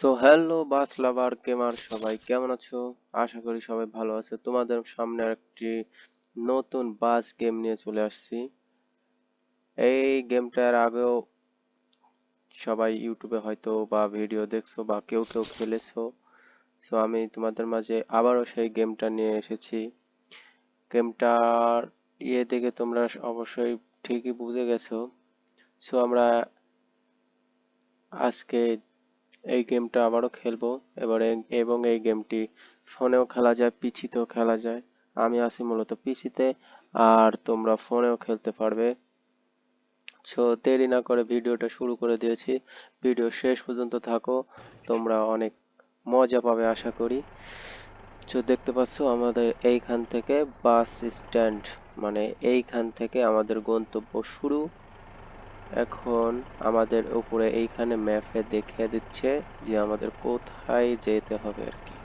So hello bus lover gamer সবাই, কেমন আছো? আশা করি সবাই ভালো আছে। তোমাদের সামনে একটি নতুন বাস গেম নিয়ে চলে আসছি। এই গেমটার আগেও সবাই ইউটিউবে হয়তো বা ভিডিও দেখছ বা কেউ কেউ খেলেছো। সো আমি তোমাদের মাঝে আবারও সেই গেমটা নিয়ে এসেছি। গেমটার ইয়ে দেখে তোমরা অবশ্যই ঠিকই বুঝে গেছো। সো আমরা আজকে এই গেমটা আবারও খেলব। এবারে এবং এই গেমটি ফোনেও খেলা যায় পিসিতেও খেলা যায়। আমি আছি মূলত পিসিতে আর তোমরা ফোনেও খেলতে পারবে। সো দেরি না করে ভিডিওটা শুরু করে দিয়েছি। ভিডিও শেষ পর্যন্ত থাকো। তোমরা অনেক মজা পাবে, আশা করি। সো দেখতে পাচ্ছ আমাদের এইখান থেকে বাস স্ট্যান্ড মানে এইখান থেকে আমাদের গন্তব্য শুরু। এখন আমাদের উপরে এইখানে ম্যাপে দেখিয়ে দিচ্ছে যে আমাদের কোথায় যেতে হবে আর কি।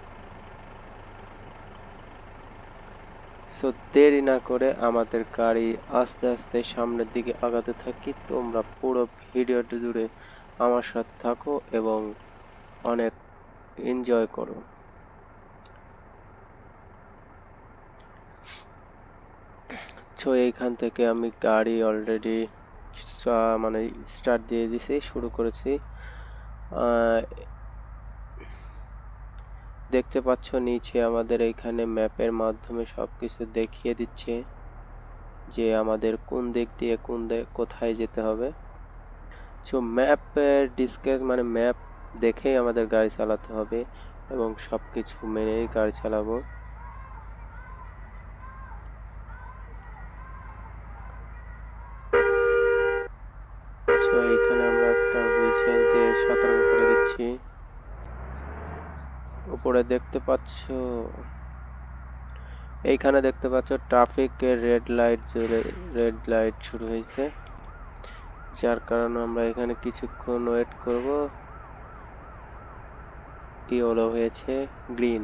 সো দেরি না করে আমাদের গাড়ি আস্তে আস্তে সামনের দিকে আগাতে থাকি। তোমরা পুরো ভিডিওটি জুড়ে আমার সাথে থাকো এবং অনেক এনজয় করো। সো এইখান থেকে আমি গাড়ি অলরেডি মানে স্টার্ট দিয়ে দিছি, শুরু করেছি। দেখতে পাচ্ছ নিচে আমাদের এইখানে ম্যাপের মাধ্যমে সবকিছু দেখিয়ে দিচ্ছে যে আমাদের কোন দিক দিয়ে কোন কোথায় যেতে হবে। সো ম্যাপের ডিসকাস মানে ম্যাপ দেখেই আমাদের গাড়ি চালাতে হবে এবং সবকিছু মেনেই গাড়ি চালাবো। উপরে দেখতে পাচ্ছ। এইখানে দেখতে পাচ্ছ ট্রাফিকের রেড লাইট রেড লাইট শুরু হয়েছে। যার কারণে আমরা এখানে কিছুক্ষণ ওয়েট করব। ইয়েলো হয়েছে গ্রিন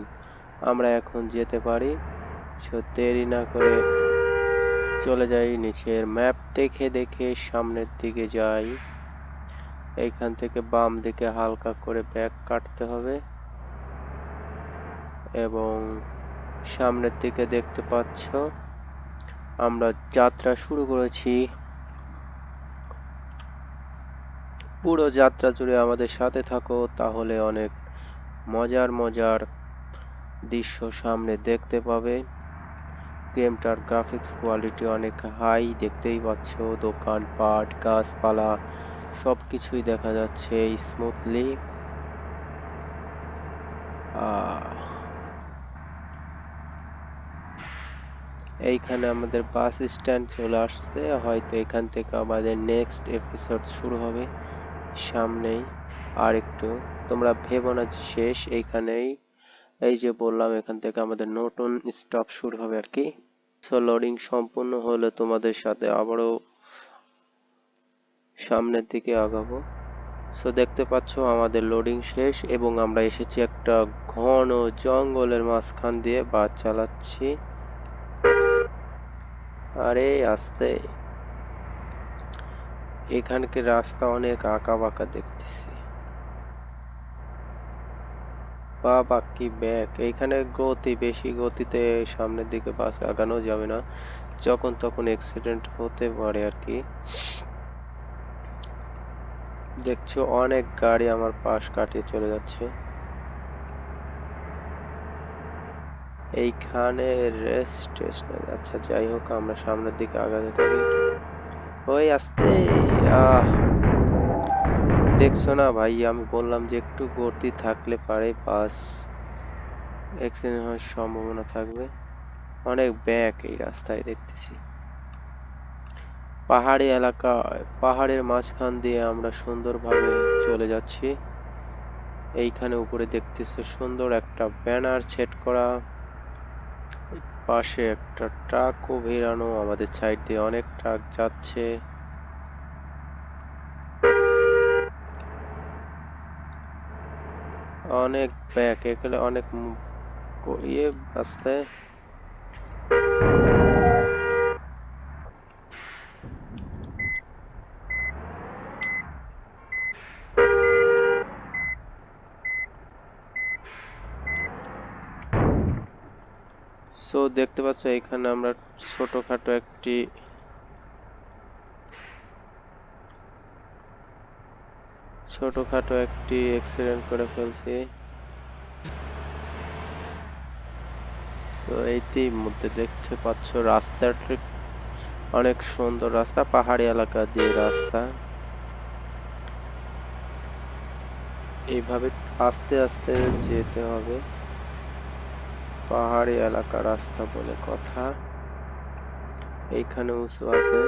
আমরা এখন যেতে পারি। সো দেরি না করে চলে যাই নিচের ম্যাপ দেখে দেখে সামনের দিকে যাই। এইখান থেকে বাম দিকে হালকা করে ব্যাক কাটতে হবে। এবং সামনের দিকে দেখতে পাচ্ছ, আমরা যাত্রা শুরু করেছি। পুরো যাত্রা জুড়ে আমাদের সাথে থাকো, তাহলে অনেক মজার মজার দৃশ্য সামনে দেখতে পাবে। গেমটার গ্রাফিক্স কোয়ালিটি অনেক হাই দেখতেই পাচ্ছ দোকানপাট গাছপালা সব কিছুই দেখা যাচ্ছে স্মুথলি এইখানে আমাদের বাস স্ট্যান্ড চলে আসছে। হয়তো এখান থেকে আমাদের নেক্সট এপিসোড শুরু হবে। সামনেই। আর একটু তোমরা ভেবো না যে শেষ, এইখানেই। এই যে বললাম, এখান থেকে আমাদের নতুন স্টপ শুরু হবে আর কি। সো লোডিং সম্পূর্ণ হলে তোমাদের সাথে। আবারও সামনের দিকে আগাবো। সো দেখতে পাচ্ছ আমাদের লোডিং শেষ এবং আমরা এসেছি একটা ঘন জঙ্গলের মাঝখান দিয়ে বাস চালাচ্ছি। আরে আস্তে। এখানকার রাস্তা অনেক আঁকা বাঁকা দেখতেছি। বাবা কি ব্যাক এইখানে গতি, বেশি গতিতে সামনের দিকে বাস আগানো যাবে না। যখন তখন অ্যাক্সিডেন্ট হতে পারে আর কি। দেখছ, অনেক গাড়ি আমার পাশ কাটিয়ে চলে যাচ্ছে। এইখানে রেস্ট স্টেশন আচ্ছা যাই হোক, আমরা সামনের দিকে আগাতে থাকি। ওই আসতে, আহ। দেখছ না ভাই, আমি বললাম যে একটু গতি থাকলে পারে, বাস। অ্যাক্সিডেন্ট হওয়ার সম্ভাবনা থাকবে। অনেক ব্যাক এই রাস্তায় দেখতেছি। পাহাড়ি এলাকা পাহাড়ের মাঝখান দিয়ে আমরা সুন্দরভাবে চলে যাচ্ছি। এইখানে উপরে দেখতেছে সুন্দর একটা ব্যানার সেট করা। পাশে একটা ট্রাক ও ভেরানো আমাদের সাইড দিয়ে অনেক ট্রাক যাচ্ছে। অনেক ব্যাক এখানে অনেক ইয়ে আসতে। দেখতে পাচ্ছ, এখানে আমরা ছোটখাটো একটি ছোটখাটো একটি অ্যাক্সিডেন্ট করে ফেলছি। তো এইতেই মধ্যে দেখতে পাচ্ছ রাস্তাটি অনেক সুন্দর রাস্তা, পাহাড়ি এলাকা দিয়ে রাস্তা। এইভাবে আস্তে আস্তে যেতে হবে। পাহাড়ি এলাকা রাস্তা বলে কথা। এইখানে উঁচু আছে।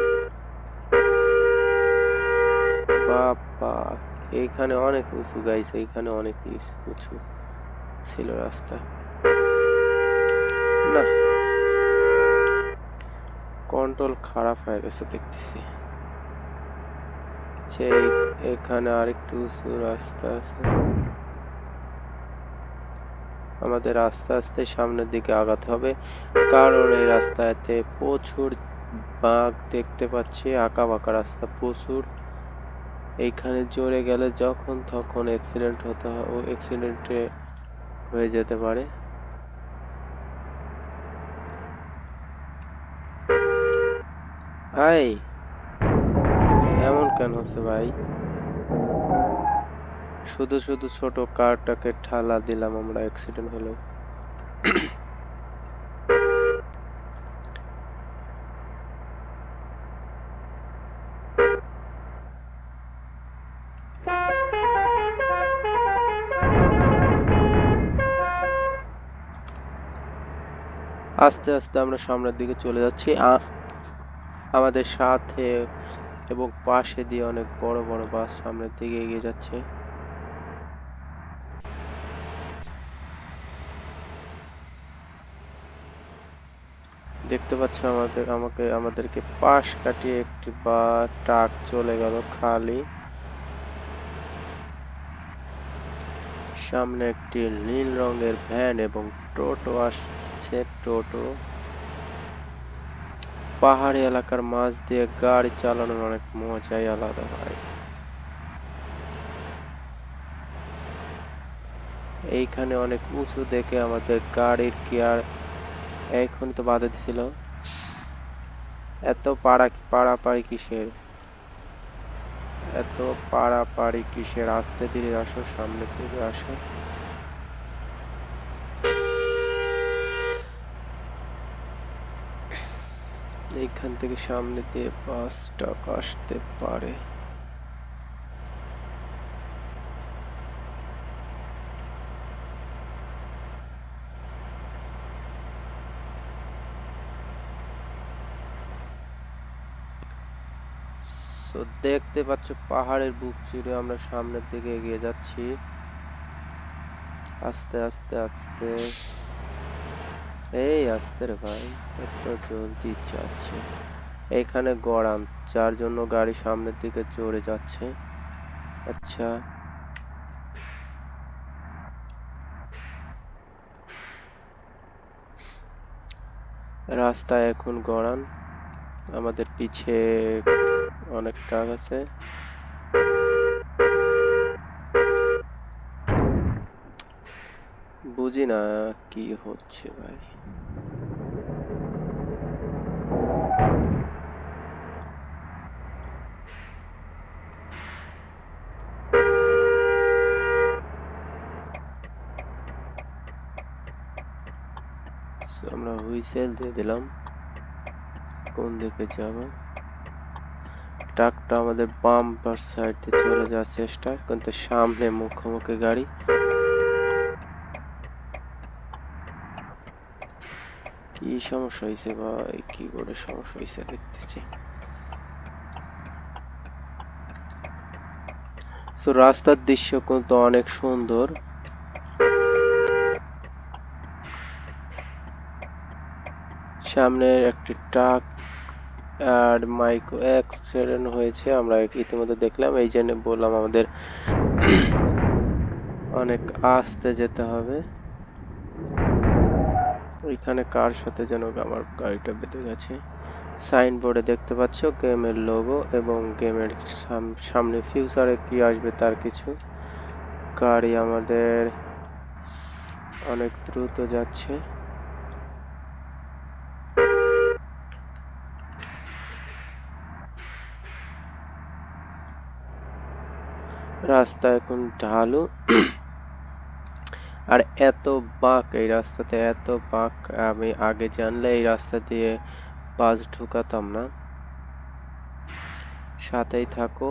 বাবা এইখানে অনেক উঁচু গাইছে এইখানে অনেক উঁচু ছিল রাস্তা। না। কন্ট্রোল খারাপ হয়ে গেছে দেখতেছি। এখানে আরেকটু উঁচু রাস্তা আছে। আমাদের আস্তে আস্তে সামনের দিকে আগাতে হবে। কারণ এই রাস্তাতে প্রচুর বাঘ দেখতে পাচ্ছি আঁকা বাঁকা রাস্তা প্রচুর। এইখানে জোরে গেলে যখন তখন অ্যাক্সিডেন্ট হতে অ্যাক্সিডেন্টে হয়ে যেতে পারে। হাই! এমন কেন হচ্ছে ভাই? শুধু শুধু ছোট কারটাকে ঠালা দিলাম, আমরা অ্যাক্সিডেন্ট হলো। আস্তে আস্তে আমরা সামনের দিকে চলে যাচ্ছি। আমাদের সাথে এবং পাশে দিয়ে অনেক বড় বড় বাস সামনের দিকে এগিয়ে যাচ্ছে। দেখতে পাচ্ছ আমাদের, আমাকে, আমাদেরকে পাশ কাটিয়ে একটি বা, ট্রাক চলে গেল খালি। সামনে একটি নীল রঙের ভ্যান এবং টোটো আসছে, টোটো। পাহাড়ি এলাকার মাঝ দিয়ে গাড়ি চালানোর অনেক মজাই আলাদা ভাই। এইখানে অনেক উঁচু দেখে আমাদের গাড়ির কি এখন তো বাধা দিছিল। এত পাড়া পাড়াপাড়ি কিসের? এত পাড়াপাড়ি কিসের? আস্তে ধীরে আসো সামনের দিকে আসো। এইখান থেকে সামনে দিয়ে বাস ট্রাক আসতে পারে। তো দেখতে পাচ্ছ পাহাড়ের বুক চিরে আমরা সামনের দিকে এগিয়ে যাচ্ছি। আস্তে আস্তে আস্তে। এই আস্তে রে ভাই, এত জলদি যাচ্ছে। এখানে গড়ান যার জন্য গাড়ি সামনের দিকে চড়ে যাচ্ছে। আচ্ছা। রাস্তা এখন গড়ান আমাদের পিছে অনেক ট্রাক আছে। বুঝি না কি হচ্ছে ভাই। আমরা হুইসেল দিয়ে দিলাম। কোন দিকে যাব? ট্রাকটা আমাদের বাম পাশ সাইড দিয়ে চলে যাওয়ার চেষ্টা। কিন্তু সামনে মুখোমুখি গাড়ি। কি সমস্যা হয়েছে ভাই? কি করে সমস্যা হয়েছে দেখতেছি। তো রাস্তার দৃশ্য কিন্তু অনেক সুন্দর। সামনে একটি ট্রাক আর মাইক্রো অ্যাক্সিডেন্ট হয়েছে, আমরা ইতিমধ্যে দেখলাম, এই জন্য বললাম আমাদের অনেক আস্তে যেতে হবে। ওইখানে কার সাথে যেন আমার গাড়িটা বেঁধে গেছে? সাইনবোর্ডে দেখতে পাচ্ছ গেমের লোগো এবং গেমের সামনে ফিউচারে কি আসবে তার কিছু। গাড়ি আমাদের অনেক দ্রুত যাচ্ছে। রাস্তা এখন ঢালু। আর এত বাঁক এই রাস্তাতে, এত বাঁক। আমি আগে জানলে এই রাস্তা দিয়ে বাস ঢুকাতাম না। সাথেই থাকো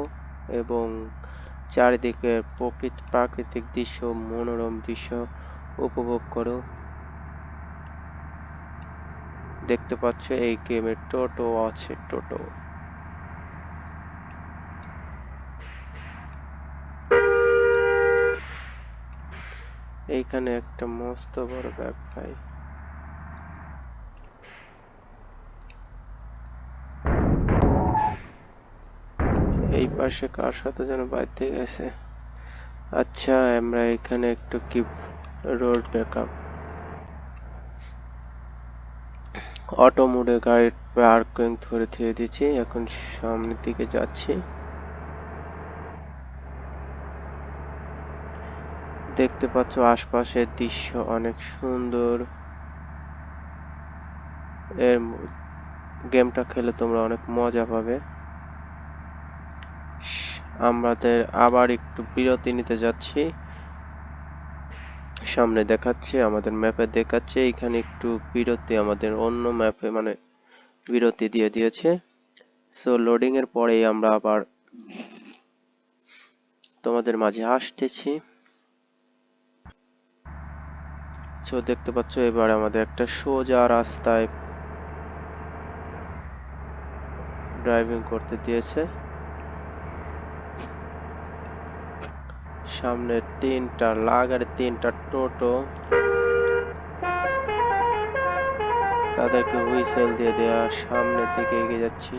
এবং চারিদিকের প্রকৃত, প্রাকৃতিক দৃশ্য, মনোরম দৃশ্য উপভোগ করো। দেখতে পাচ্ছ এই গেমে টোটো আছে, টোটো। এইখানে একটা মস্ত বড় ব্যাগ পাই। এই পাশে কার সাথে যেন বাইতে গেছে? আচ্ছা আমরা এখানে একটু কি রোড ব্যাকআপ। অটো মোডে গাড়ি পার্কিং ধরে থিয়ে দিচ্ছি এখন সামনের দিকে যাচ্ছি। দেখতে পাচ্ছ আশপাশের দৃশ্য অনেক সুন্দর। এর গেমটা খেলে তোমরা অনেক মজা পাবে। আমাদের আবার একটু বিরতি নিতে যাচ্ছি। সামনে দেখাচ্ছে, আমাদের ম্যাপে দেখাচ্ছে। এখানে একটু বিরতি আমাদের অন্য ম্যাপে মানে বিরতি দিয়ে দিয়েছে। সো লোডিং এর পরেই আমরা আবার তোমাদের মাঝে আসতেছি। সো দেখতে পাচ্ছ, এবার আমাদের একটা সোজা রাস্তায় ড্রাইভিং করতে দিয়েছে। সামনে তিনটা লাগার তিনটা টোটো। তাদেরকে হুইসেল দিয়ে দেওয়া সামনের দিকে এগিয়ে যাচ্ছি।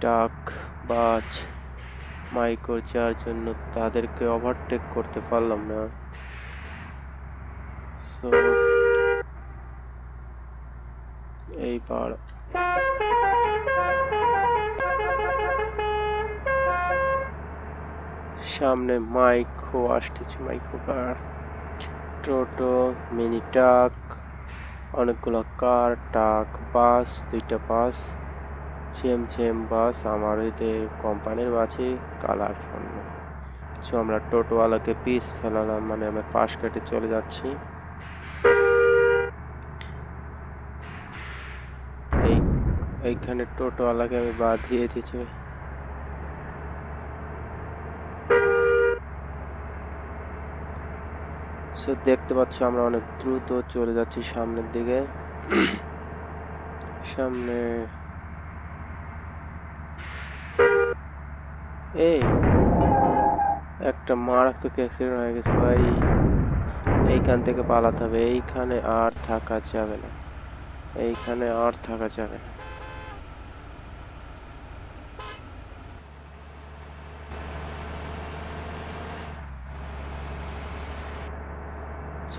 ডাক, বাজ মাইক্রো যার জন্য তাদেরকে ওভারটেক করতে পারলাম না। সো এইবার সামনে মাইক্রো আসতেছে, মাইক্রো কার। টোটো, মিনি ট্রাক, অনেকগুলো কার, ট্রাক, বাস, দুইটা বাস সেম বাস, আমার এদের কোম্পানির বাসই কালার সো আমরা টোটোওয়ালাকে পিস ফেলালাম মানে আমরা পাশ কেটে চলে যাচ্ছি। এইখানে টোটোওয়ালাকে আমি বাঁধিয়ে দিয়েছি সো দেখতে পাচ্ছ আমরা অনেক দ্রুত চলে যাচ্ছি সামনের দিকে। সামনে এই, একটা মারাত্মক অ্যাক্সিডেন্ট হয়ে গেছে ভাই। এইখান থেকে পালাতে হবে। এইখানে আর থাকা যাবে না। এইখানে আর থাকা যাবে না।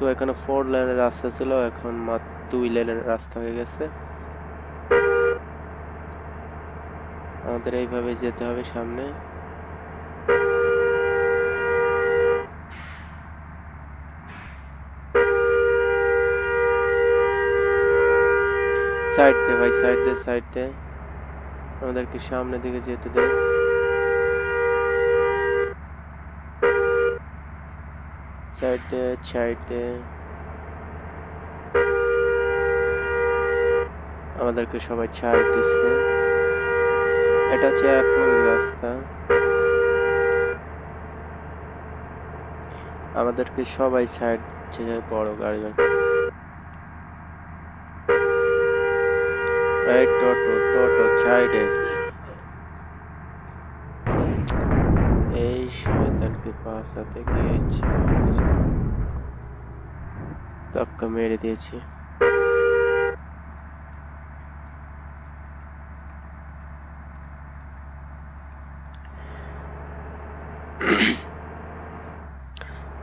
সো এখানে ফোর লেনের রাস্তা ছিল, এখন মাত্র দুই লেনের রাস্তা হয়ে গেছে। আমাদের এইভাবে যেতে হবে সামনে। সাইড দে ভাই সাইড দে সাইড দে আমাদেরকে সামনের দিকে যেতে সাইড দে আমাদেরকে সবাই ছাড় দিচ্ছে এটা হচ্ছে এক রাস্তা। আমাদেরকে সবাই সাইড দিচ্ছে বড় গাড়ি এই টোটো টোটো সাইডে এই শয়তানকে বাঁচাতে গিয়েছি। ধাক্কা মেরে দিয়েছি।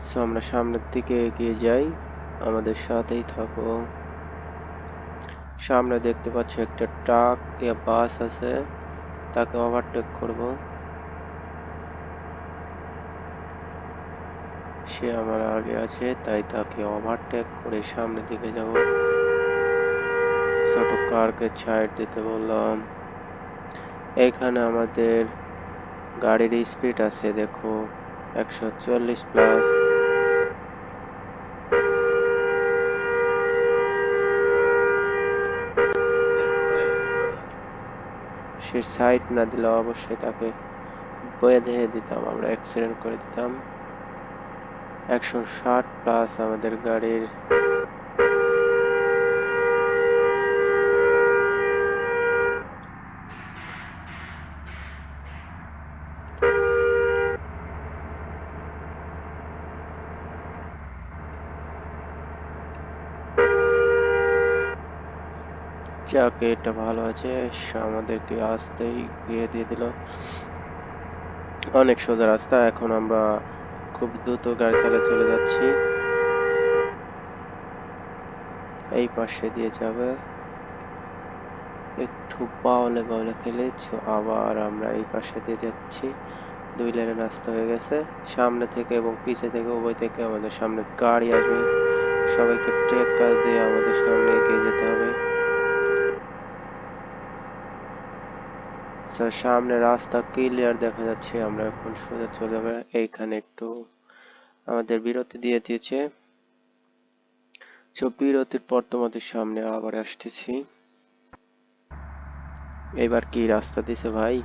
সো আমরা সামনের দিকে এগিয়ে যাই। আমাদের সাথেই থাকো। সামনে দেখতে পাচ্ছি একটা ট্রাক ইয়া বাস আছে। তাকে ওভারটেক করব। সে আমার আগে আছে, তাই তাকে ওভারটেক করে সামনের দিকে যাব। ছোট কারকে ছাইড দিতে বললাম। এখানে আমাদের গাড়ির স্পিড আছে, দেখো, একশো চল্লিশ প্লাস সে সাইড না দিলে অবশ্যই তাকে বেঁধে দিতাম, আমরা অ্যাক্সিডেন্ট করে দিতাম। একশো ষাট প্লাস আমাদের গাড়ির যাকে, এটা ভালো আছে। আমাদেরকে আসতেই গিয়ে দিয়ে দিল। অনেক সোজা রাস্তা। এখন আমরা খুব দ্রুত গাড়ি চালিয়ে চলে যাচ্ছি। এই পাশে দিয়ে যাবে। একটু বাউলে বাউলে খেলে আবার আমরা এই পাশে দিয়ে যাচ্ছি। দুই লাইনে রাস্তা হয়ে গেছে। সামনে থেকে এবং পিছে থেকে, উভয় থেকে আমাদের সামনে গাড়ি আসবে। সবাইকে ট্রেক কাজ দিয়ে আমাদের সামনে এগিয়ে যেতে হবে। সামনে রাস্তা ক্লিয়ার দেখা যাচ্ছে। আমরা এখন সোজা চলে যাবে। এইখানে একটু আমাদের বিরতি দিয়ে দিয়েছে। বিরতির পর তোমাদের সামনে আবার আসতেছি। এবার কি রাস্তা দিছে ভাই?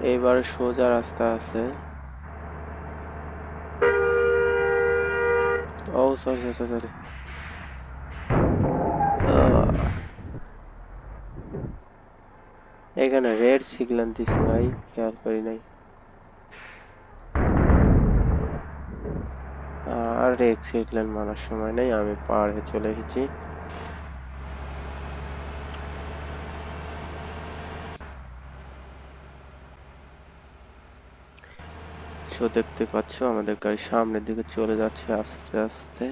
এবার সোজা রাস্তা আছে। ও সরি সরি সরি এখানে রেড সিগন্যাল দিছে ভাই, খেয়াল করি নাই। আর রেড সিগন্যাল মানার সময় নেই, আমি পাহাড়ে চলে এসেছি। দেখতে পাচ্ছ, আমাদের গাড়ি সামনের দিকে চলে যাচ্ছে আস্তে আস্তে।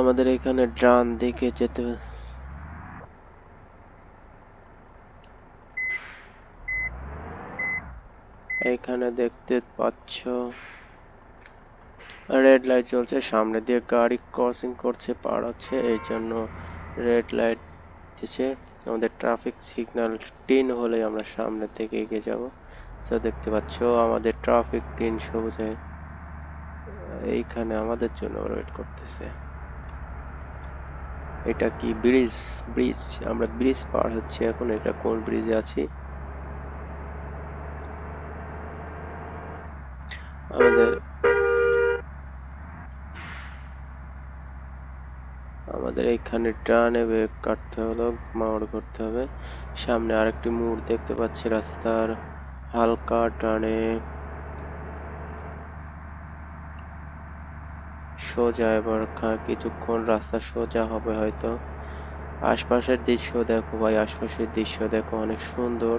আমাদের এখানে ডান দিকে যেতে এখানে দেখতে পাচ্ছ রেড লাইট চলছে সামনে দিয়ে গাড়ি ক্রসিং করছে, পার হচ্ছে এই জন্য রেড লাইট দিচ্ছে। আমাদের ট্রাফিক সিগন্যাল টিন হলে আমরা সামনে থেকে এগিয়ে যাব। সো দেখতে পাচ্ছ, আমাদের ট্রাফিক টিন সবুজে এইখানে আমাদের জন্য ওয়েট করতেছে। এটা কি ব্রিজ? ব্রিজ, আমরা ব্রিজ পার হচ্ছি এখন, এটা কোন ব্রিজে আছি? আমাদের আমাদের এখানে টানে বের কাটতে হলো, মাওড় করতে হবে। সামনে আরেকটি মোড় দেখতে পাচ্ছি, রাস্তার হালকা টানে সোজা, এবার কিছুক্ষণ রাস্তা সোজা হবে হয়তো। আশপাশের দৃশ্য দেখো ভাই, আশপাশের দৃশ্য দেখো, অনেক সুন্দর।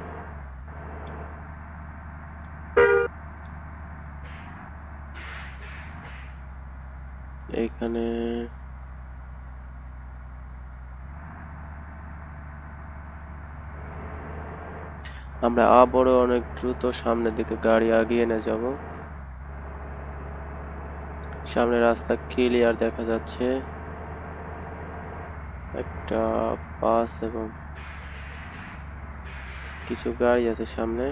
এইখানে আমরা আবারও অনেক দ্রুত সামনের দিকে গাড়ি আগিয়ে নিয়ে যাব। সামনে রাস্তা ক্লিয়ার দেখা যাচ্ছে। একটা বাস এবং কিছু গাড়ি আছে সামনে।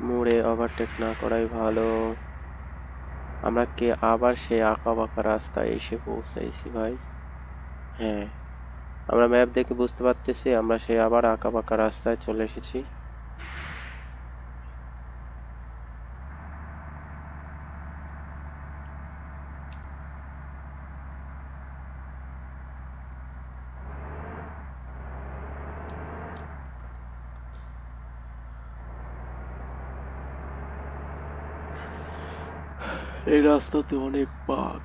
মোড়ে ওভারটেক না করাই ভালো। আমরা কে আবার সেই আঁকা বাঁকা রাস্তায় এসে পৌঁছাইছি ভাই? হ্যাঁ। আমরা ম্যাপ দেখে বুঝতে পারতেছি, আমরা সেই আবার আঁকা বাঁকা রাস্তায় চলে এসেছি। এই রাস্তাতে অনেক বাঘ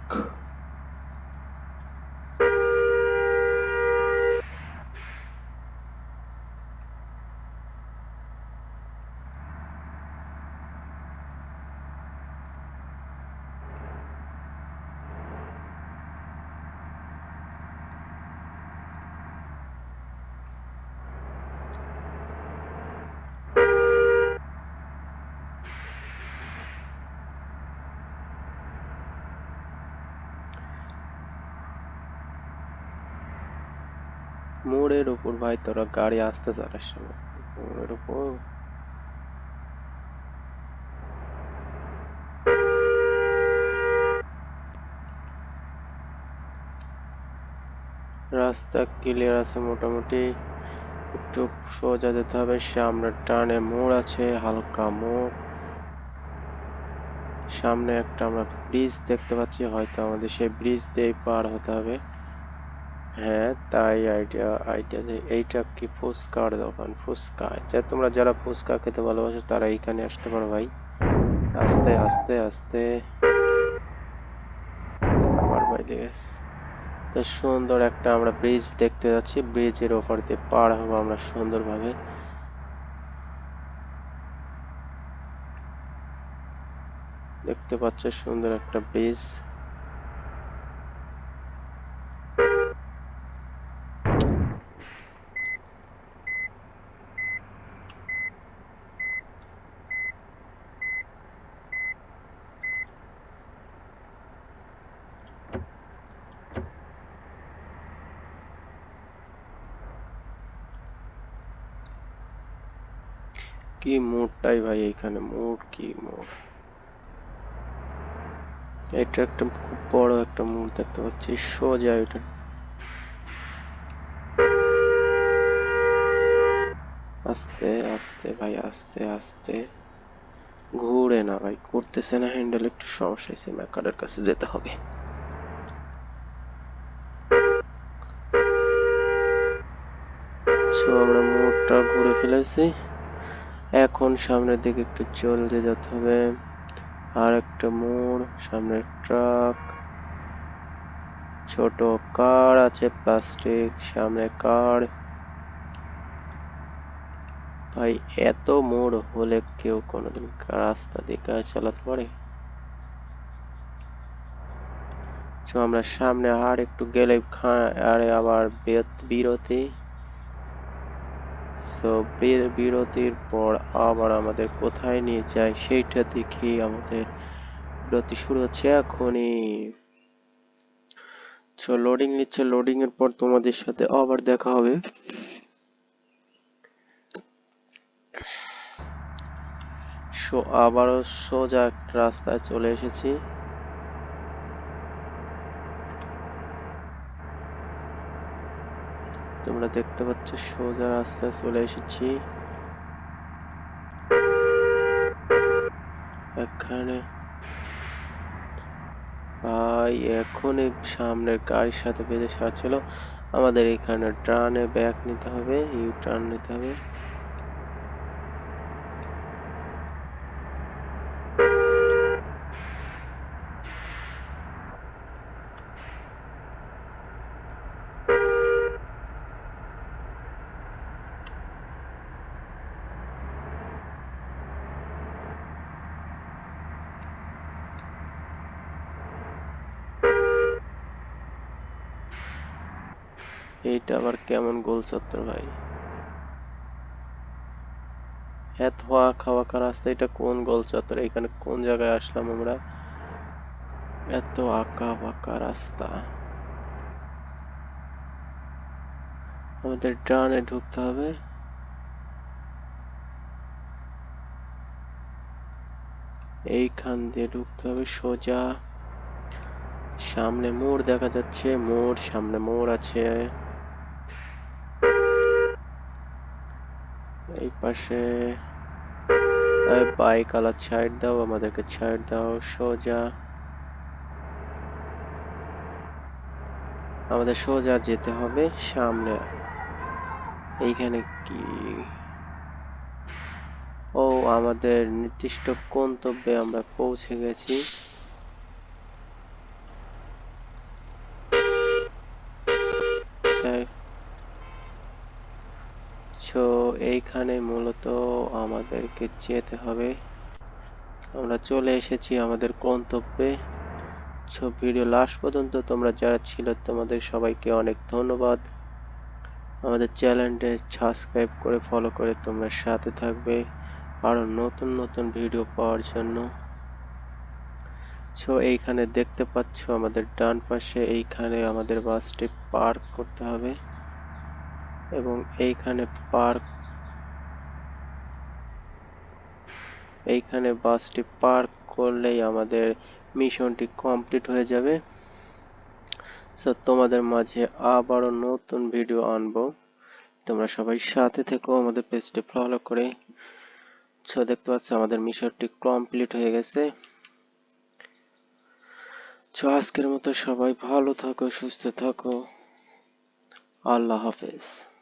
মোড়ের উপর, ভাই, তোরা গাড়ি আসতে চালাস না। মোড়ের উপর। রাস্তা ক্লিয়ার আছে মোটামুটি। একটু সোজা যেতে হবে। সামনে টানে মোড় আছে, হালকা মোড়। সামনে একটা আমরা ব্রিজ দেখতে পাচ্ছি। হয়তো আমাদের সেই ব্রিজ দিয়ে পার হতে হবে। হ্যাঁ তাই আইডিয়া আইডিয়া এইটা কি ফুচকার দোকান? ফুচকা। যা তোমরা যারা ফুচকা খেতে ভালোবাসো, তারা এইখানে আসতে পারো ভাই। আস্তে আস্তে আস্তে। আবার ভাই দেখ তো সুন্দর একটা আমরা ব্রিজ দেখতে যাচ্ছি। ব্রিজের ওপর দিয়ে পার হব আমরা সুন্দরভাবে। দেখতে পাচ্ছ সুন্দর একটা ব্রিজ কি মোড়টাই ভাই এখানে মোড় কি মোড়? এটা একটা খুব বড় একটা মোড় দেখতে পাচ্ছি, সোজা এটা। আস্তে আস্তে ভাই, আস্তে আস্তে। ঘুরে না ভাই, করতেছে না হ্যান্ডেল একটু সমস্যা হয়েছে মেকারের কাছে যেতে হবে। সো আমরা মোড়টা ঘুরে ফেলেছি। এখন সামনের দিকে একটু চলতে যেতে হবে। আর একটা মোড় সামনে ট্রাক। ছোট কার আছে, প্লাস্টিক, সামনে কার। ভাই, এত মোড় হলে কেউ কোনোদিন রাস্তা দিয়ে গাড়ি চালাতে পারে? আমরা সামনে আর একটু গেলে আরে আবার বিরতি। বিরতির পর আবার আমাদের কোথায় নিয়ে যায় সেইটা দেখি আমাদের বিরতি শুরু হচ্ছে এখনই। সো লোডিং নিচ্ছে লোডিং এর পর তোমাদের সাথে আবার দেখা হবে। সো আবারও সোজা একটা রাস্তায় চলে এসেছি। তোমরা দেখতে পাচ্ছ, সোজা রাস্তায় চলে এসেছি। এখানে ভাই, এখনই সামনের গাড়ির সাথে বেঁধে সারছিল। আমাদের এখানে টার্নে ব্যাক নিতে হবে ইউ টার্ন নিতে হবে। এইটা আবার কেমন গোল চত্বর ভাই? এত খাওয়া রাস্তা, এটা কোন গোল চত্বর এখানে কোন জায়গায় আসলাম আমরা? এত আঁকা বাঁকা রাস্তা। আমাদের ডানে ঢুকতে হবে। এইখান দিয়ে ঢুকতে হবে সোজা। সামনে মোড় দেখা যাচ্ছে, মোড় সামনে মোড় আছে। এই পাশে বাইক আলা ছাইড দাও, আমাদেরকে ছাইড দাও, সোজা। আমাদের সোজা যেতে হবে সামনে। এইখানে কি? ও, আমাদের নির্দিষ্ট গন্তব্যে আমরা পৌঁছে গেছি। এইখানে মূলত আমাদেরকে যেতে হবে। আমরা চলে এসেছি আমাদের গন্তব্যে। সো, ভিডিও লাস্ট পর্যন্ত তোমরা যারা ছিল, তোমাদের সবাইকে অনেক ধন্যবাদ। আমাদের চ্যানেলটি সাবস্ক্রাইব করে ফলো করে তোমরা সাথে থাকবে আরও নতুন নতুন ভিডিও পাওয়ার জন্য। সো, এইখানে দেখতে পাচ্ছ আমাদের ডান পাশে, এইখানে আমাদের বাসটি পার্ক করতে হবে। এবং এইখানে পার্ক এইখানে বাসটি পার্ক করলেই আমাদের মিশনটি কমপ্লিট হয়ে যাবে। সো তোমাদের মাঝে আবারও নতুন ভিডিও আনব। তোমরা সবাই সাথে থেকো, আমাদের পেজটি ফলো করে। সো দেখতে পাচ্ছ, আমাদের মিশনটি কমপ্লিট হয়ে গেছে। সো আজকের মতো সবাই ভালো থাকো, সুস্থ থাকো। আল্লাহ হাফেজ।